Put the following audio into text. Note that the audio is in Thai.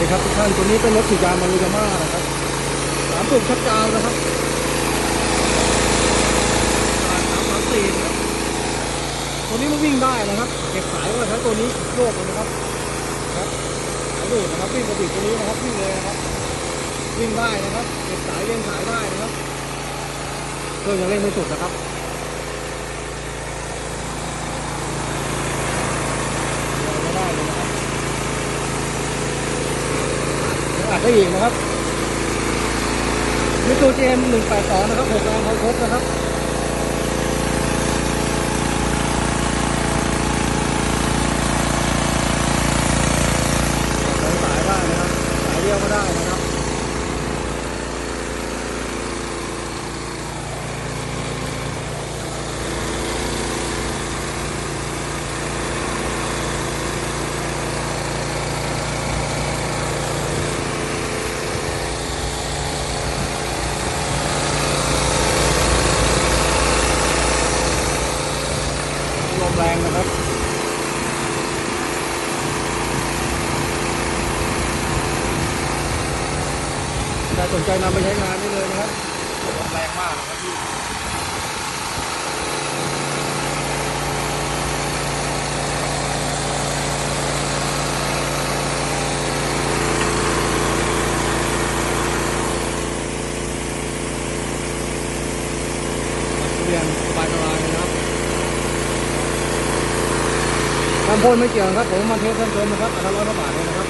ดีครับทุกท่านตัวนี้เป็นรถสุยามารุยาม่านะครับสามสูบชักกาวนะครับสามสามสี่นะครับตัวนี้มันวิ่งได้นะครับ เก็บสายไว้ใช้ตัวนี้โยกเลยนะครับครับสายดูดนะครับวิ่งปกติตัวนี้นะครับวิ่งเลยนะครับ วิ่งได้นะครับ เก็บสายเลี้ยงสายได้นะครับเครื่องยังเล่นไม่สุดนะครับยังไม่ได้เลยนะครับ อัดได้อีกนะครับมิตูเจมหนึ่งแปดสองนะครับหกแรงพอครบนะครับสองสายได้นะครับ สายเดียวก็ได้นะครับ ลม แรงนะครับถ้าสนใจนำไปใช้งานได้เลยนะครับลมแรงมากนะครับพี่เรียนสบาย ๆนะครับทำพ่นไม่เกี่ยวครับผมมาเทสเพิ่มเติมนะครับอัตราร้อยกว่าบาทเลยนะครับ